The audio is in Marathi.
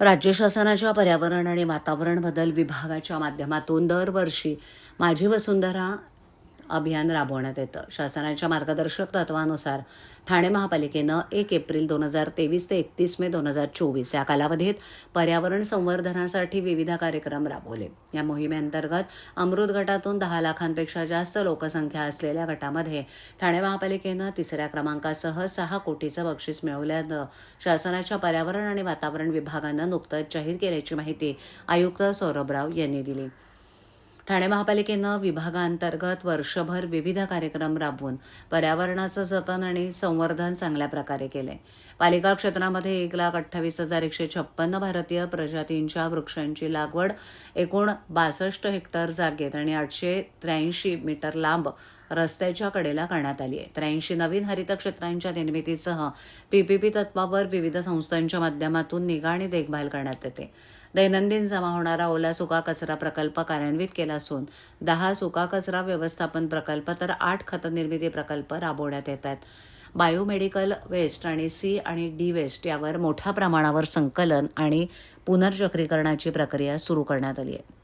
राज्य शासनाच्या पर्यावरण आणि वातावरण बदल विभागाच्या माध्यमातून दरवर्षी माझी वसुंधरा अभियान राबवण्यात येतं. शासनाच्या मार्गदर्शक तत्वानुसार ठाणे महापालिकेनं एक एप्रिल दोन हजार तेवीस ते एकतीस मे दोन हजार चोवीस या कालावधीत पर्यावरण संवर्धनासाठी विविध कार्यक्रम राबवले. या मोहिमेअंतर्गत अमृत गटातून दहा लाखांपेक्षा जास्त लोकसंख्या असलेल्या गटामध्ये ठाणे महापालिकेनं तिसऱ्या क्रमांकासह सहा कोटीचं बक्षीस मिळवल्यानं शासनाच्या पर्यावरण आणि वातावरण विभागानं नुकतंच जाहीर केल्याची माहिती आयुक्त सौरभराव यांनी दिली. ठाणे महापालिकेनं विभागांतर्गत वर्षभर विविध कार्यक्रम राबवून पर्यावरणाचं जतन आणि संवर्धन चांगल्या प्रकारे केलंय पालिका क्षेत्रामध्ये एक लाख अठ्ठावीस हजार एकशे छप्पन्न भारतीय प्रजातींच्या वृक्षांची लागवड एकूण बासष्ट हेक्टर जागेत आणि आठशे त्र्याऐंशी मीटर लांब रस्त्याच्या कडेला करण्यात आली आहे. त्र्याऐंशी नवीन हरित क्षेत्रांच्या निर्मितीसह पीपीपी तत्वावर विविध संस्थांच्या माध्यमातून निगा आणि देखभाल करण्यात येते. दैनंदिन जमा होणारा ओला सुका कचरा प्रकल्प कार्यान्वित केला असून दहा सुका कचरा व्यवस्थापन प्रकल्प तर आठ खतनिर्मिती प्रकल्प राबवण्यात येत आहेत. बायोमेडिकल वेस्ट आणि सी आणि डी वेस्ट यावर मोठ्या प्रमाणावर संकलन आणि पुनर्चक्रीकरणाची प्रक्रिया सुरू करण्यात आली आहे.